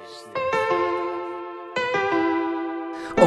Jesus' name.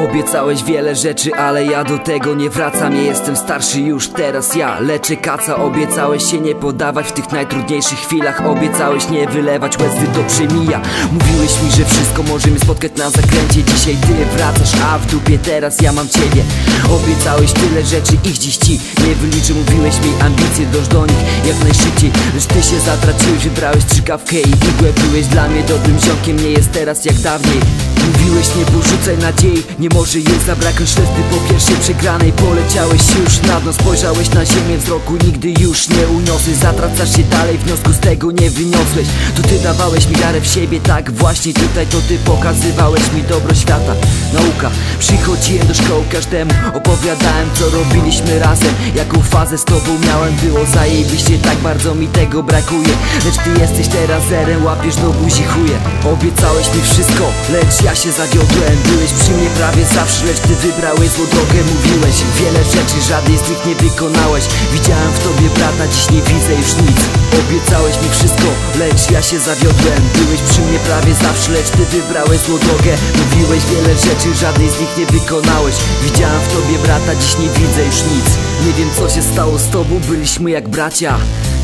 Obiecałeś wiele rzeczy, ale ja do tego nie wracam. Nie jestem starszy już teraz ja leczę kaca. Obiecałeś się nie podawać w tych najtrudniejszych chwilach. Obiecałeś nie wylewać łez, gdy to przemija. Mówiłeś mi, że wszystko może mnie spotkać na zakręcie. Dzisiaj ty wracasz, a w dupie teraz ja mam ciebie. Obiecałeś tyle rzeczy i dziś ci nie wyliczę. Mówiłeś mi ambicje, dąż do nich jak najszybciej. Lecz ty się zatraciłeś, wybrałeś strzykawkę i igłę. Byłeś dla mnie dobrym ziomkiem, nie jest teraz jak dawniej. Mówiłeś nie porzucaj nadziei Nie może jej zabraknąć lesty po pierwszej przegranej Poleciałeś już na dno Spojrzałeś na ziemię wzroku Nigdy już nie uniosłeś. Zatracasz się dalej Wniosku z tego nie wyniosłeś. To ty dawałeś mi wiarę w siebie Tak właśnie tutaj to ty pokazywałeś mi dobro świata. Nauka. Przychodziłem do szkoły każdemu Opowiadałem co robiliśmy razem. Jaką fazę z tobą miałem Było zajebiście Tak bardzo mi tego brakuje. Lecz ty jesteś teraz zerem Łapiesz do buzi chuje. Obiecałeś mi wszystko Lecz ja się zawiodłem. Byłeś przy mnie prawie zawsze, lecz gdy wybrałeś złą drogę Mówiłeś wiele rzeczy, żadnej z nich nie wykonałeś. Widziałem w tobie brata, dziś nie widzę już nic. Obiecałeś mi wszystko, lecz ja się zawiodłem. Byłeś przy mnie prawie zawsze, lecz ty wybrałeś złą drogę Mówiłeś wiele rzeczy, żadnej z nich nie wykonałeś. Widziałem w tobie brata, dziś nie widzę już nic Nie wiem co się stało z tobą, byliśmy jak bracia.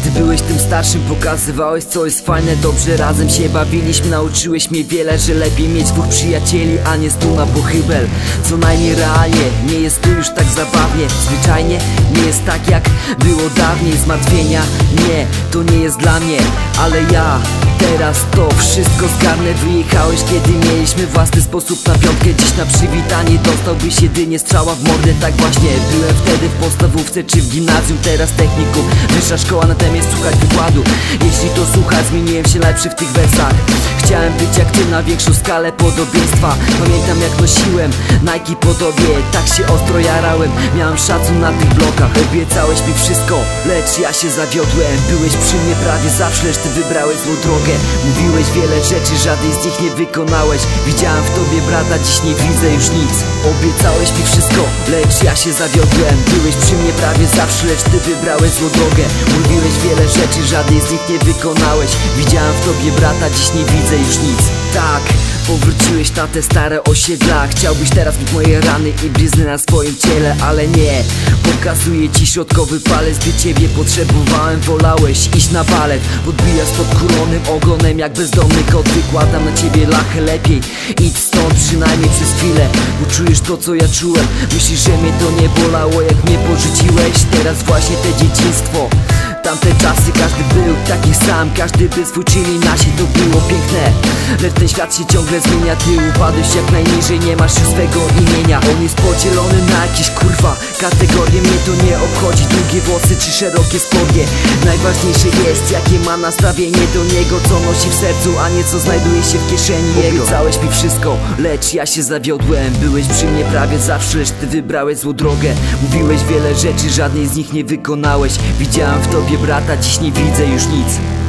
Ty byłeś tym starszym, pokazywałeś co jest fajne Dobrze razem się bawiliśmy, nauczyłeś mnie wiele Że lepiej mieć dwóch przyjacieli, a nie stu na pochybel Co najmniej realnie, nie jest tu już tak zabawnie. Zwyczajnie, nie jest tak jak było dawniej Zmartwienia, nie, to nie jest dla mnie Ale ja Teraz to wszystko zgarnę Wyjechałeś kiedy mieliśmy własny sposób na piątkę. Dziś na przywitanie dostałbyś jedynie strzała w mordę. Tak właśnie byłem wtedy w podstawówce czy w gimnazjum. Teraz technikum, wyższa szkoła na temat słuchać wykładu. Jeśli to słuchać zmieniłem się lepszy w tych wersach. Chciałem być jak ty na większą skalę podobieństwa. Pamiętam jak nosiłem Nike po tobie Tak się ostro jarałem. Miałem szacun na tych blokach. Obiecałeś mi wszystko Lecz ja się zawiodłem. Byłeś przy mnie prawie zawsze Lecz ty wybrałeś złą drogę Mówiłeś wiele rzeczy Żadnej z nich nie wykonałeś. Widziałem w tobie brata Dziś nie widzę już nic. Obiecałeś mi wszystko Lecz ja się zawiodłem. Byłeś przy mnie prawie zawsze Lecz ty wybrałeś złą drogę Mówiłeś wiele rzeczy Żadnej z nich nie wykonałeś. Widziałem w tobie brata Dziś nie widzę już nic. Tak Powróciłeś na te stare osiedla. Chciałbyś teraz mieć moje rany i blizny na swoim ciele Ale nie. Pokazuję ci środkowy palec Gdy ciebie potrzebowałem. Wolałeś iść na balet Podbijasz pod kulonym ogonem Jak bezdomny kot. Wykładam na ciebie lachę lepiej Idź stąd przynajmniej przez chwilę. Bo czujesz to co ja czułem. Myślisz, że mnie to nie bolało Jak mnie porzuciłeś? Teraz właśnie te dzieciństwo Tamte czasy. Każdy był taki sam Każdy by swój czyni nasi to było piękne Lecz ten świat się ciągle zmienia. Ty upadłeś jak najniżej Nie masz już swego imienia. On jest podzielony na jakieś kurwa Kategorie. Mnie to nie obchodzi. Długie włosy czy szerokie spodnie. Najważniejsze jest jakie ma nastawienie do niego Co nosi w sercu, a nie co znajduje się w kieszeni jego. Obiecałeś mi wszystko, lecz ja się zawiodłem. Byłeś przy mnie prawie zawsze, lecz ty wybrałeś złą drogę. Mówiłeś wiele rzeczy, żadnej z nich nie wykonałeś. Widziałem w tobie brata, dziś nie widzę już nic